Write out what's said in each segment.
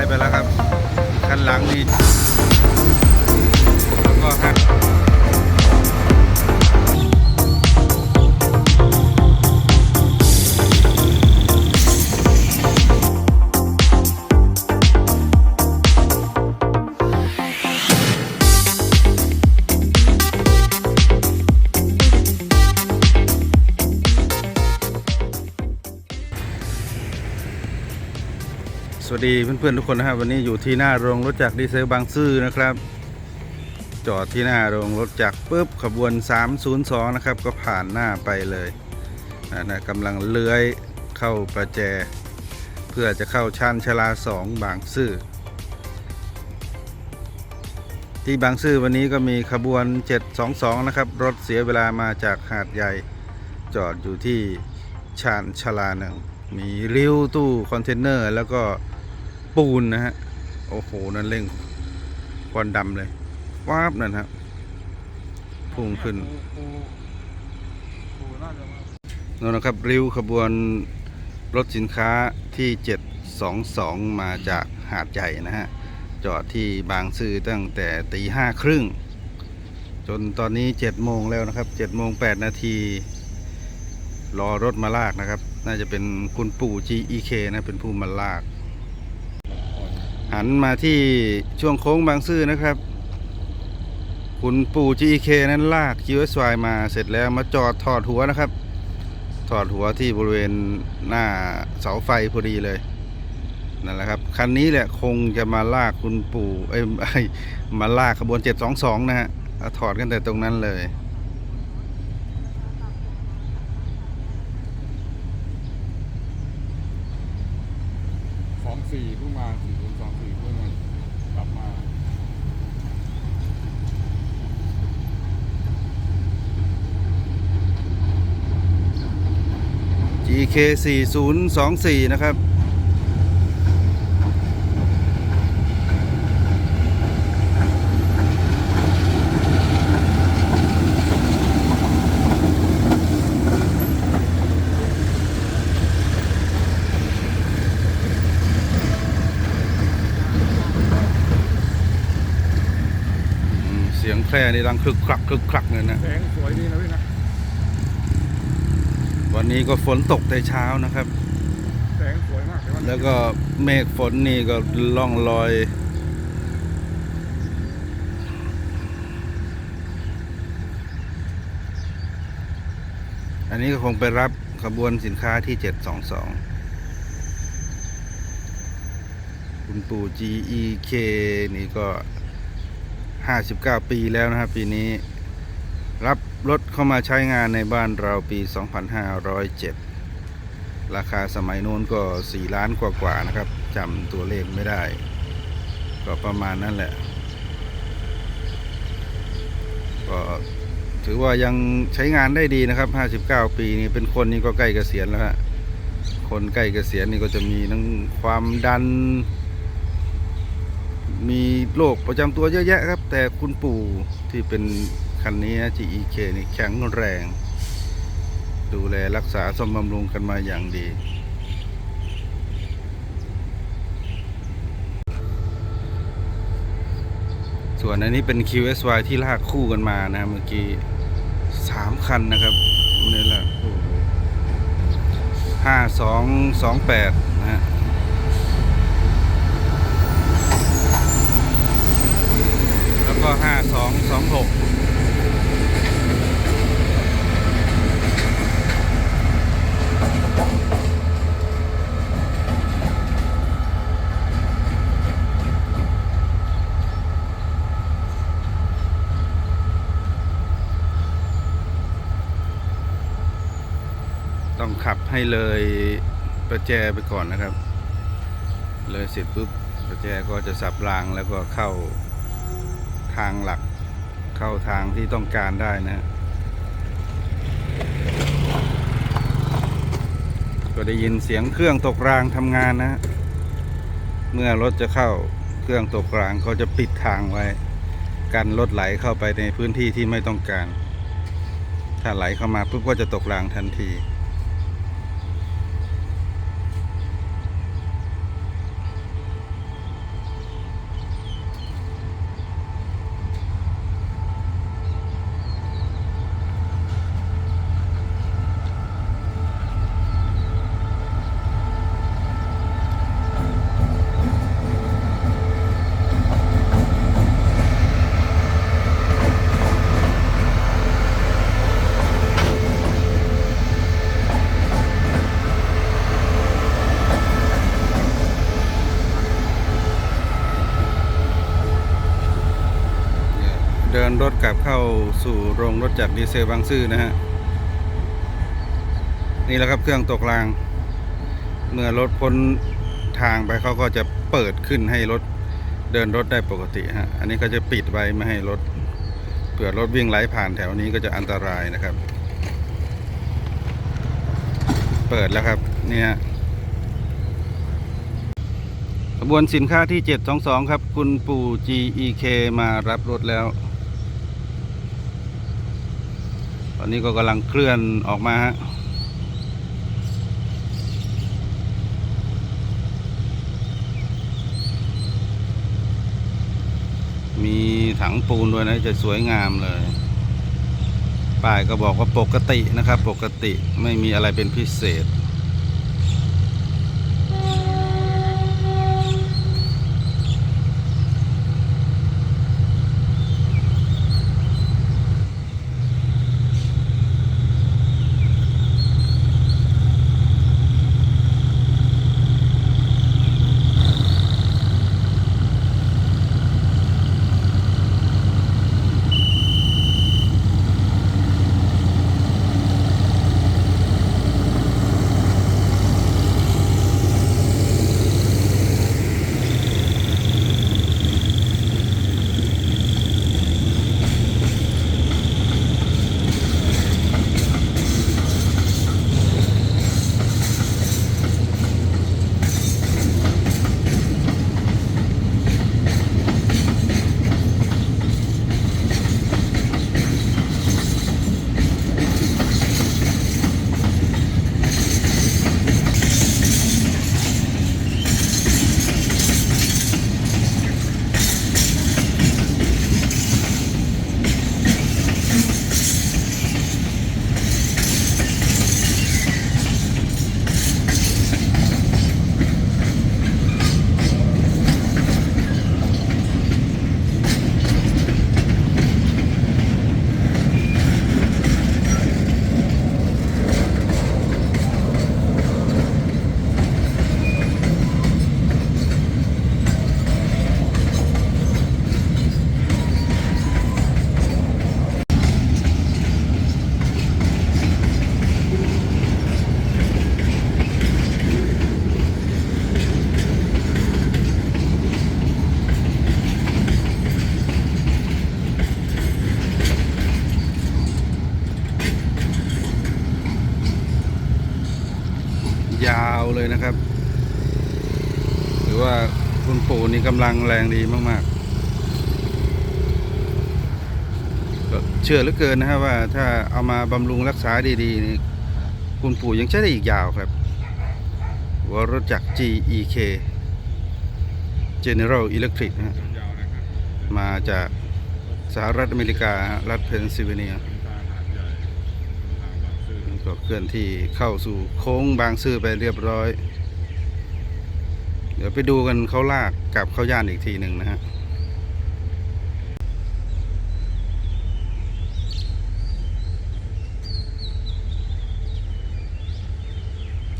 ายไปแล้วครับคันหลังนี่ วัสดีเพื่อนๆทุกคนนะครับวันนี้อยู่ที่หน้าโรงรถจักรดีเซลบางซื่อนะครับ จอดที่หน้าโรงรถจักรปุ๊บขบวน 302 นะครับ ก็ผ่านหน้าไปเลยนะนะกำลังเลื้อยเข้าประแจ เพื่อจะเข้าชานชาลา 2 บางซื่อที่บางซื่อวันนี้ก็มีขบวน 722 นะครับ รถเสียเวลามาจากหาดใหญ่ จอดอยู่ที่ชานชลาหนึ่งมีริ้วตู้คอนเทนเนอร์แล้วก็ ปูนนะฮะ โอ้โห นั่นเร่งควันดำเลยว้าบนั่นฮะพุ่งขึ้นนั่นนะครับ ริ้วขบวนรถสินค้าที่ 722 มาจากหาดใหญ่นะฮะ จอดที่บางซื่อตั้งแต่ตีห้าครึ่ง จนตอนนี้7โมงแล้วนะครับ7โมง8นาทีรอรถมาลากนะครับ น่าจะเป็นคุณปู่ GEK นะ เป็นผู้มาลาก หันมาที่ช่วงโค้งบางซื่อนะครับ คุณปู่ GEK นั้นลาก QSY มาเสร็จแล้วมาจอดถอดหัวนะครับ ถอดหัวที่บริเวณหน้าเสาไฟพอดีเลยนั่นแหละครับคันนี้แหละคงจะมาลากคุณปู่เอ้ยมาลากขบวน 722 นะฮะถอดกันแต่ตรงนั้นเลย สองสี่เพิ่งมาสี่ศูนย์สองสี่เพิ่งมากลับมา GK 4024 นะครับ เสียงแคร่ในี่ดังคลึกคลักคลึกคลักเลยนะ แสงสวยดีนะพี่นะ วันนี้ก็ฝนตกแต่เช้านะครับ แสงสวยมากเดี๋ยมันแล้วก็เมฆฝนนี่ก็ล่องลอยอันนี้ก็คงไปรับขบวนสินค้าที่ 722 คุณปู่ GEK นี่ก็ 59 ปีแล้วนะครับ ปีนี้รับ รถเข้ามาใช้งานในบ้านเราปี 2507 ราคาสมัยโน้นก็ 4 ล้านกว่าๆนะครับจำตัวเลขไม่ได้ ก็ประมาณนั้นแหละ ก็ถือว่ายังใช้งานได้ดีนะครับ 59 ปีนี้เป็นคนนี่ก็ใกล้เกษียณแล้วฮะ คนใกล้เกษียณนี่ก็จะมีทั้งความดัน มีโรคประจำตัวเยอะแยะครับ แต่คุณปู่ที่เป็น คันนี้ GEK นี่แข็งแรง ดูแลรักษาสมบำรุงกันมาอย่างดี ส่วนอันนี้เป็น QSY ที่ลากคู่กันมานะเมื่อกี้สามคันนะครับนี่แหละห้าสองสองแปดนะฮะ แล้วก็ห้าสองสองหก ต้องขับ ให้เลยประแจไปก่อนนะครับ เลยเสร็จปุ๊บประแจก็จะสับรางแล้วก็เข้าทางหลัก เข้าทางที่ต้องการได้นะก็ได้ยินเสียงเครื่องตกรางทำงานนะ เมื่อรถจะเข้าเครื่องตกรางเขาจะปิดทางไว้ กันรถไหลเข้าไปในพื้นที่ที่ไม่ต้องการ ถ้าไหลเข้ามาปุ๊บก็จะตกรางทันที วน รถกลับเข้าสู่โรงรถจักรดีเซลบางซื่อนะฮะ นี่แหละครับเครื่องตกราง เมื่อรถพ้นทางไปเขาก็จะเปิดขึ้นให้รถเดินรถได้ปกติฮะ อันนี้ก็จะปิดไว้ไม่ให้รถเผื่อรถวิ่งไหลผ่านแถวนี้ก็จะอันตรายนะครับ เปิดแล้วครับนี่ยขบวนสินค้าที่ 722 ครับ คุณปู่ GEK มารับรถแล้ว ตอนนี้ก็กำลังเคลื่อนออกมาฮะมีถังปูนด้วยนะจะสวยงามเลยป้ายก็บอกว่าปกตินะครับ ปกติไม่มีอะไรเป็นพิเศษ นะครับ หรือว่าคุณปู่นี่กำลังแรงดีมากๆก็เชื่อเหลือเกินนะครับว่าถ้าเอามาบำรุงรักษาดีๆนี่คุณปู่ยังใช้ได้อีกยาวครับวรถจักร GEK General Electric นะมาจากสหรัฐอเมริการัฐเพนซิลเวเนีย เคลื่อนที่เข้าสู่โค้งบางซื่อไปเรียบร้อย เดี๋ยวไปดูกันเขาลากกลับเข้าย่านอีกทีหนึ่งนะฮะ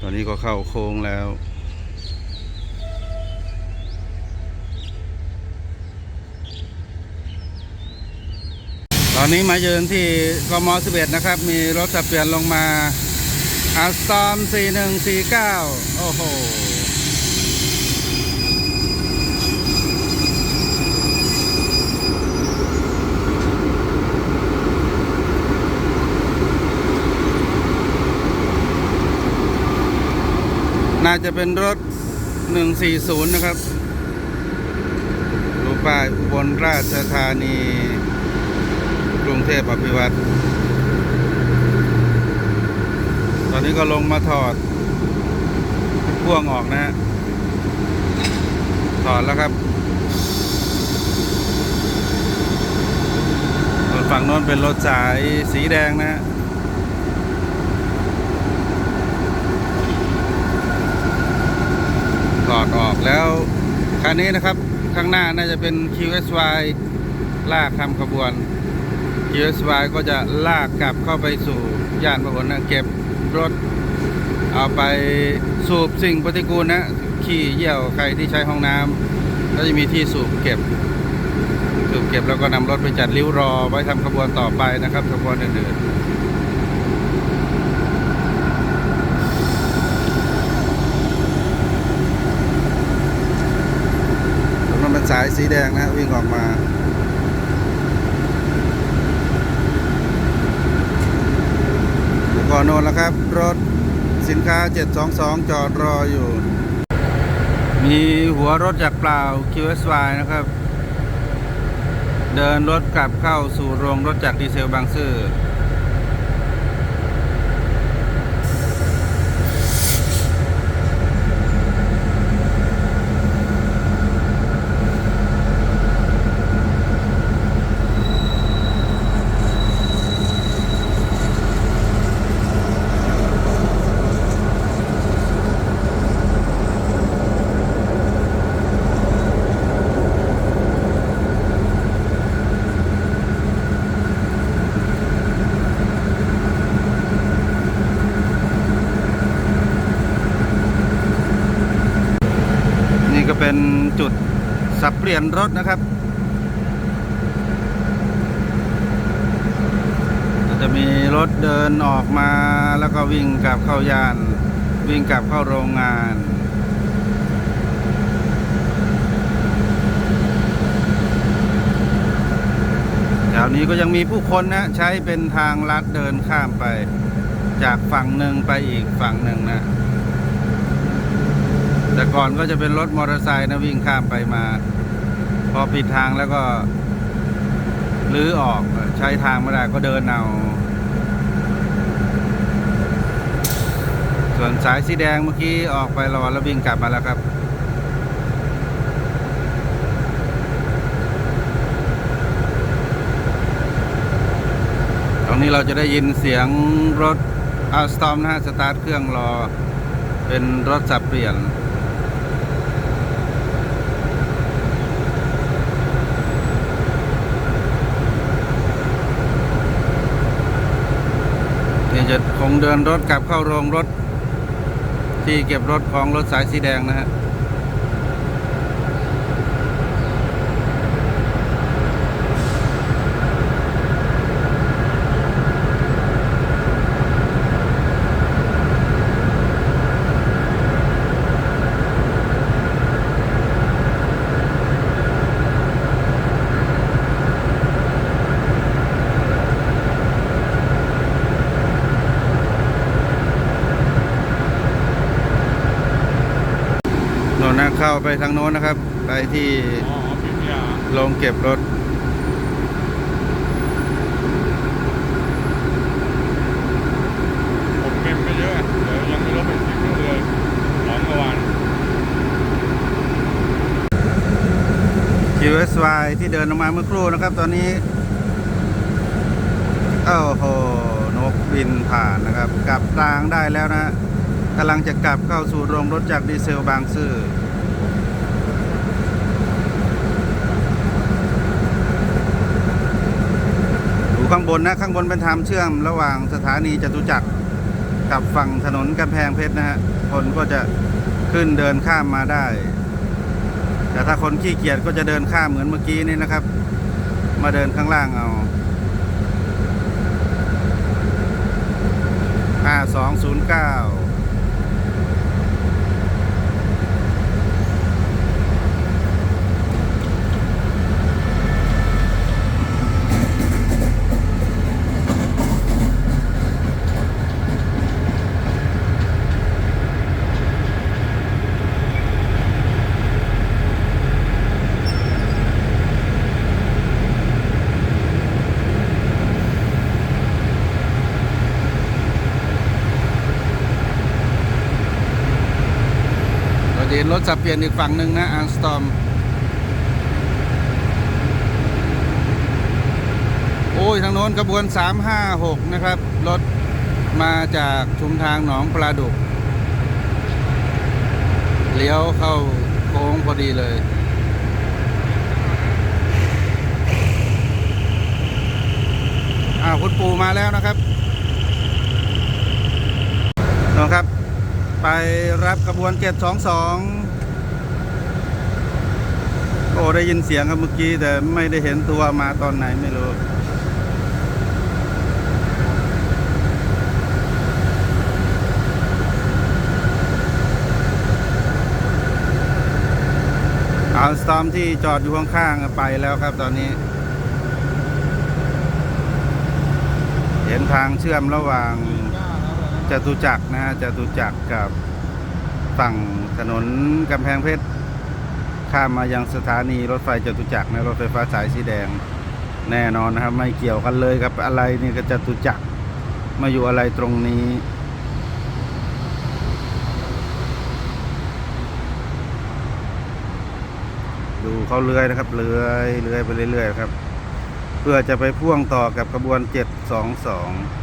ตอนนี้ก็เข้าโค้งแล้ว อนนี้มาเยืนที่กม11นะครับ มีรถสับเปลี่ยนลงมาอาสตอม4149 โอ้โห น่าจะเป็นรถ 140 นะครับรูปป้ายอุบลราชธานี กรุงเทพอภิวัตรตอนนี้ก็ลงมาถอดพ่วงออกนะฮะถอดแล้วครับส่วนฝั่งโน้นเป็นรถสายสีแดงนะฮะถอดออกแล้วคันนี้นะครับข้างหน้าน่าจะเป็น QSY ลากทำขบวน QSY ก็จะลากกลับเข้าไปสู่ย่านพหลนะเก็บรถ เอาไปสูบสิ่งปฏิกูลนะขี้เยี่ยวใครที่ใช้ห้องน้ำก็จะมีที่สูบเก็บคืบเก็บแล้วก็นำรถไปจัดริ้วรอไว้ทำขบวนต่อไปนะครับขบวนอื่นๆตรงนั้นเป็นสายสีแดงนะวิ่งออกมา ก่อนโนนแล้วครับ รถสินค้า 722 จอดรออยู่ มีหัวรถจากเปล่า QSY นะครับ เดินรถกลับเข้าสู่โรงรถจากดีเซลบางซื่อนี่ก็เป็นจุดสับเป ลี่ยนรถนะครับ จะมีรถเดินออกมาแล้วก็วิ่งกลับเข้ายาน วิ่งกลับเข้าโรงงานแถวนี้ก็ยังมีผู้คนนะใช้เป็นทางลัดเดินข้ามไป จากฝั่งหนึ่งไปอีกฝั่งหนึ่งนะแต่ก่อนก็จะเป็นรถมอเตอร์ไซค์นะวิ่งข้ามไปมา พอปิดทางแล้วก็ลื้อออกใช้ทางไม่ได้ก็เดินเอา ส่วนสายสีแดงเมื่อกี้ออกไปรอแล้ววิ่งกลับมาแล้วครับ ตรงนี้เราจะได้ยินเสียงรถอัลสตอมนะฮะสตาร์ทเครื่องรอ เป็นรถสับเปลี่ยน นี่ จะคงเดินรถกลับเข้าโรงรถที่เก็บรถของรถสายสีแดงนะฮะ โน่นนะเข้าไป ทางโน้นนะครับ ไปที่อ๋อพิทยาโรงเก็บรถผมเก็บไปเยอะเดี๋ยวยังไม่ลบไปสิบเลยสองกว่าวัน QSY ที่เดินออกมาเมื่อครู่นะครับ ตอนนี้โอ้โหนกบินผ่านนะครับ กลับรางได้แล้วนะกำลังจะกลับเข้าสู่โรงรถจากดีเซลบางซื่อ ข้างบนนะข้างบนเป็นทางเชื่อมระหว่างสถานีจตุจักรกับฝั่งถนนกำแพงเพชรนะฮะคนก็จะขึ้นเดินข้ามมาได้ แต่ถ้าคนขี้เกียจก็จะเดินข้ามเหมือนเมื่อกี้นี่นะครับ มาเดินข้างล่างเอา5209 ถสับเปลี่ยนอีกฝั่งหนึ่งนะอังสตอมโอ้ยทางโน้นขบวน 356 นะครับ รถมาจากชุมทางหนองปลาดุก เลี้ยวเข้าโค้งพอดีเลยอ้าวคุณปู่มาแล้วนะครับน้องครับ ไปรับขบวน 722โอ้อ้ได้ยินเสียงครับเมื่อกี้แต่ไม่ได้เห็นตัวมาตอนไหนไม่รู้เอาสตอมที่จอดอยู่ข้างๆไปแล้วครับตอนนี้ เห็นทางเชื่อมระหว่างจตุจักรนะฮะจตุจักรกับฝั่งถนนกำแพงเพชร ข้ามมายังสถานีรถไฟจตุจักรในรถไฟฟ้าสายสีแดงแน่นอนนะครับ ไม่เกี่ยวกันเลยกับอะไรนี่ก็จตุจักรมาอยู่อะไรตรงนี้ ดูเขาเลื้อยนะครับเลื้อยเลื้อยไปเรื่อยๆครับ เพื่อจะไปพ่วงต่อกับขบวน 722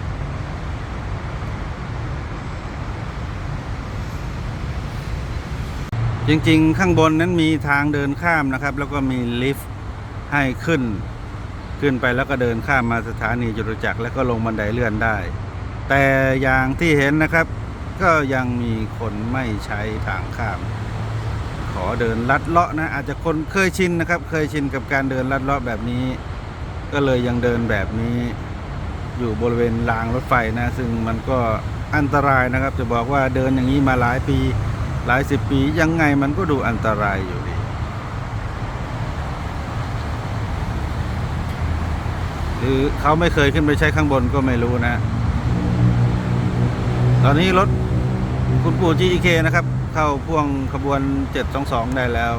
จริงๆ ข้างบนนั้นมีทางเดินข้ามนะครับ แล้วก็มีลิฟต์ให้ขึ้น ขึ้นไปแล้วก็เดินข้ามมาสถานีจตุจักรแล้วก็ลงบันไดเลื่อนได้ แต่อย่างที่เห็นนะครับ ก็ยังมีคนไม่ใช้ทางข้าม ขอเดินลัดเลาะนะ อาจจะคนเคยชินนะครับ เคยชินกับการเดินลัดเลาะแบบนี้ ก็เลยยังเดินแบบนี้อยู่บริเวณรางรถไฟนะ ซึ่งมันก็อันตรายนะครับ จะบอกว่าเดินอย่างนี้มาหลายปี หลายสิบปียังไงมันก็ดูอันตรายอยู่ดีหรือเขาไม่เคยขึ้นไปใช้ข้างบนก็ไม่รู้นะ ตอนนี้รถคุณปู่ GEK นะครับ เข้าพ่วงขบวน 722 ได้แล้ว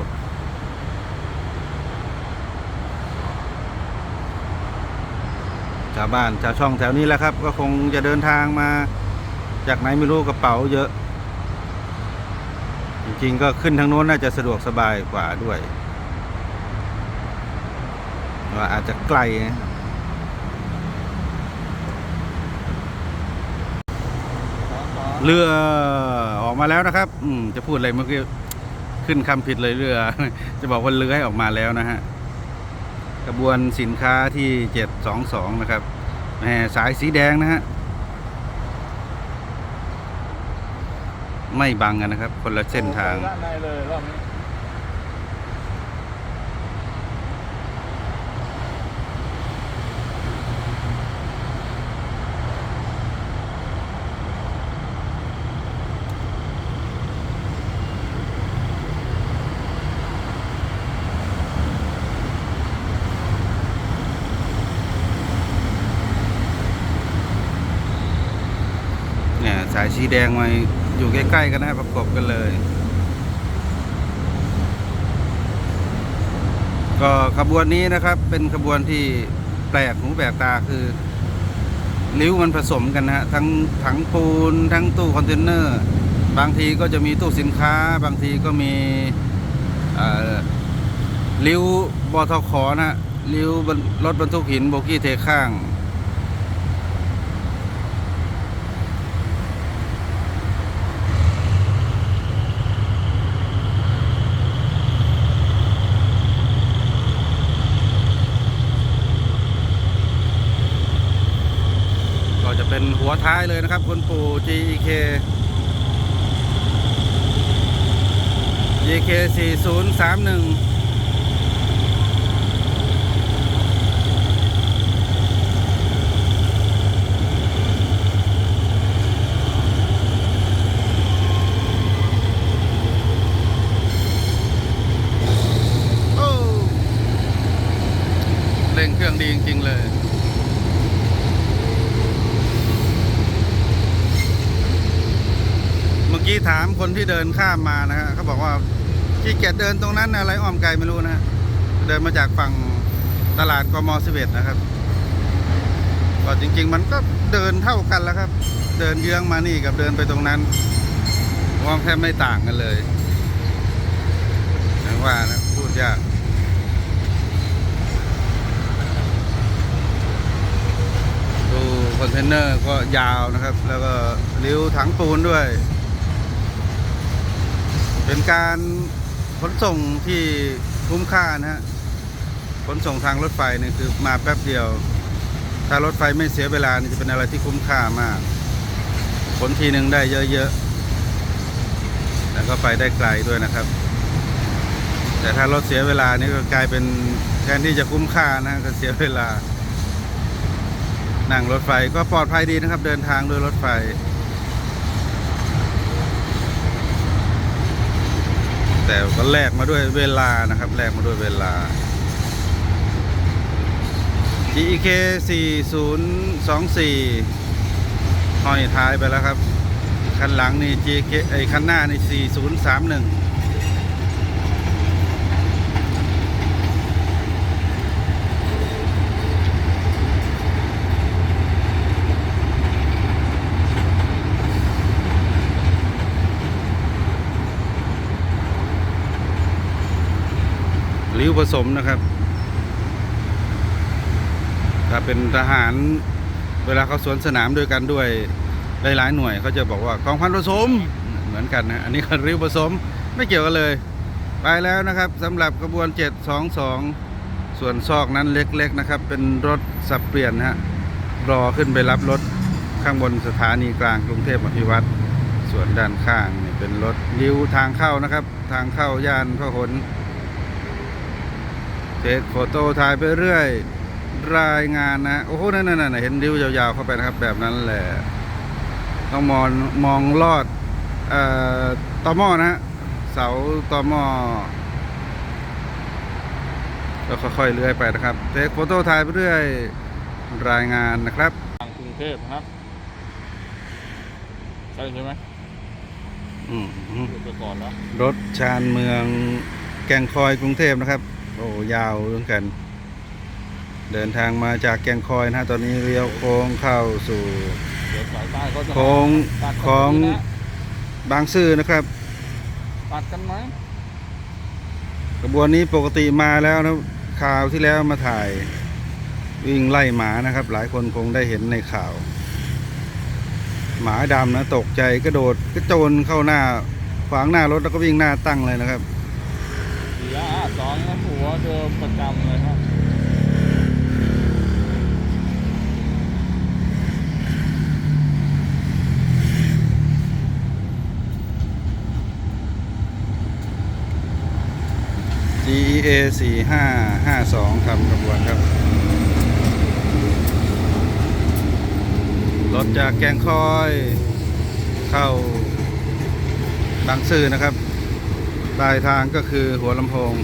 ชาวบ้านชาวช่องแถวนี้แหละครับ ก็คงจะเดินทางมาจากไหนไม่รู้กระเป๋าเยอะ จริงก็ขึ้นทางโน้นน่าจะสะดวกสบายกว่าด้วยว่าอาจจะไกลนะเรือออกมาแล้วนะครับ อืมจะพูดอะไรเมื่อกี้ขึ้นคำผิดเลยเรือ จะบอกว่าเรือให้ออกมาแล้วนะฮะกระบวนสินค้าที่เจ็ดสองสองนะครับแหมสายสีแดงนะฮะ ไม่บังกันนะครับ คนละเส้นทางด้านในเลยรอบนี้เนี่ยสายสีแดงมา ใกล้ๆกันนะประกบกันเลย ก็ขบวนนี้นะครับ เป็นขบวนที่แปลกหูแปลกตาคือริ้วมันผสมกันนะฮะทั้งถังปูน ทั้งตู้คอนเทนเนอร์ บางทีก็จะมีตู้สินค้า บางทีก็มีริ้วบอทอขอนะริ้วรรรถบรรทุกหินโบกี้เทข้าง ก็จะเป็น หัวท้ายเลยนะครับ คุณปู่ GEK GK 4031โอ้เร่งเครื่องดีจริงๆเลย เมื่อ กี้ถามคนที่เดินข้ามมานะฮะเขาบอกว่าขี้เกียจเดินตรงนั้นอะไรอ้อมไกลไม่รู้นะ เดินมาจากฝั่งตลาดกมสิบเอ็ดนะครับก็จริง ๆ มันก็เดินเท่ากันแล้วครับ เดินเยื้องมานี่กับเดินไปตรงนั้นว่าแทบไม่ต่างกันเลยอย่างว่านะพูดยากดูคอนเทนเนอร์ก็ยาวนะครับ แล้วก็ริ้วถังปูนด้วย เป็นการขนส่งที่คุ้มค่านะฮะขนส่งทางรถไฟเนี่ยคือมาแป๊บเดียว ถ้ารถไฟไม่เสียเวลานี่จะเป็นอะไรที่คุ้มค่ามาก ขนทีหนึ่งได้เยอะๆ แล้วก็ไปได้ไกลด้วยนะครับ แต่ถ้ารถเสียเวลานี่ก็กลายเป็นแทนที่จะคุ้มค่านะก็เสียเวลา นั่งรถไฟก็ปลอดภัยดีนะครับ เดินทางด้วยรถไฟ แต่ก็แลกมาด้วยเวลานะครับแลกมาด้วยเวลา GEK 4024ห้อยท้ายไปแล้วครับ คันหลังนี่ GK ไอคันหน้านี่4031 ริ้ว ผสมนะครับถ้าเป็นทหารเวลาเขาสวนสนามด้วยกันด้วยหลายๆหน่วยเขาจะบอกว่ากองพันผสมเหมือนกันนะอันนี้คือริ้วผสมไม่เกี่ยวกันเลย ไปแล้วนะครับสำหรับกระบวน 722 ส่วนซอกนั้นเล็กๆนะครับ เป็นรถสับเปลี่ยนฮะรอขึ้นไปรับรถข้างบนสถานีกลางกรุงเทพอภิวัตรส่วนด้านข้างเป็นรถริ้วทางเข้านะครับ ทางเข้าย่านพหล เทคโฟโต้ถ่ายไปเรื่อย รายงานนะ โอ้โหนั่นนั่นเห็นริ้วยาวๆเข้าไปนะครับ แบบนั้นแหละ ต้องมองมองลอดเอ่อตอหม้อนะฮะเสาตอหม้อแล้วค่อยๆเลื่อยไปนะครับเทคโฟโต้ถ่ายไปเรื่อยรายงานนะครับทางกรุงเทพนะครับใช่ใช่ไหมอืมหยุดไปก่อนแล้วรถชานเมืองแก่งคอยกรุงเทพนะครับ โอ้ยาวเหมือนกัน เดินทางมาจากแก่งคอยนะฮะตอนนี้เลี้ยวโค้งเข้าสู่เดี๋ยวสายใต้เขาจะโค้งตัดกันของไหมนะบางซื่อนะครับตัดกันไหมกระบวนนี้ปกติมาแล้วนะข่าวที่แล้วมาถ่าย วิ่งไล่หมานะครับ หลายคนคงได้เห็นในข่าว หมาดำนะตกใจกระโดดกระโจนเข้าหน้าขวางหน้ารถแล้วก็วิ่งหน้าตั้งเลยนะครับ เสียอาสองหัวเดิมประจำเลยครับ GEA 4552ทำกระบวนครับรถจากแกงคอยเข้าบางซื่อนะครับ ปลายทางก็คือหัวลำโพง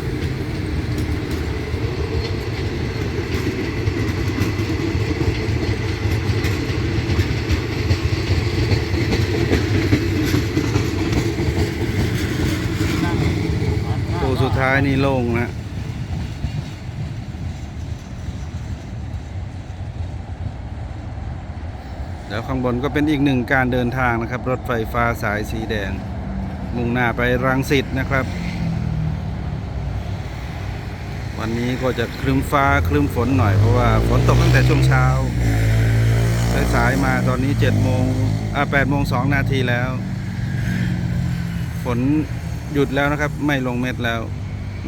ตัวสุดท้ายนี่โล่งนะแล้วข้างบนก็เป็นอีกหนึ่งการเดินทางนะครับ รถไฟฟ้าสายสีแดง มุ่งหน้าไปรังสิตนะครับ วันนี้ก็จะครึ้มฟ้าครึ้มฝนหน่อยเพราะว่าฝนตกตั้งแต่ช่วงเช้าสายมาตอนนี้7โมงอ่า8โมง2นาทีแล้ว ฝนหยุดแล้วนะครับ ไม่ลงเม็ดแล้ว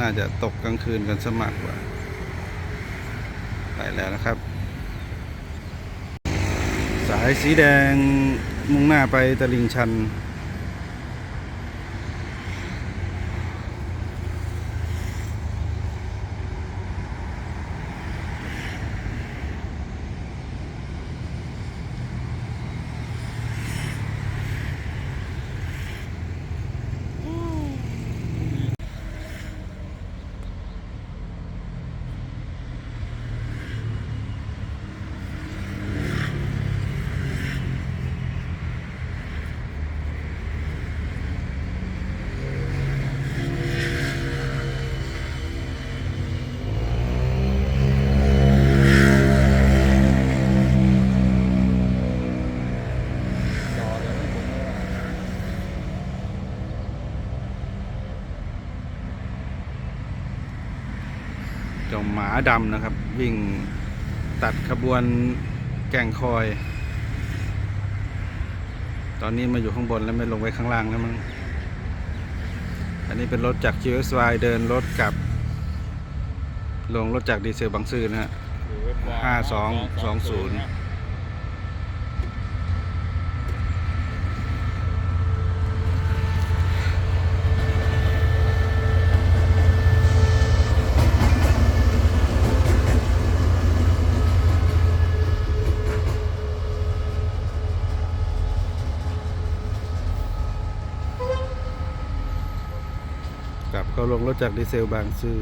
น่าจะตกกลางคืนกันสมากกว่าไปแล้วนะครับ สายสีแดงมุ่งหน้าไปตลิ่งชัน หมาดำนะครับ วิ่งตัดขบวนแก่งคอย ตอนนี้มาอยู่ข้างบนแล้วไม่ลงไปข้างล่างแล้วมั้งอันนี้เป็นรถจาก QSY เดินรถกลับ ลงรถจากดีเซลบางซื่อนะฮะหรือว่าห้าสองสองศูนย์ะ กลับเข้า ลงรถจากดีเซลบางซื่อ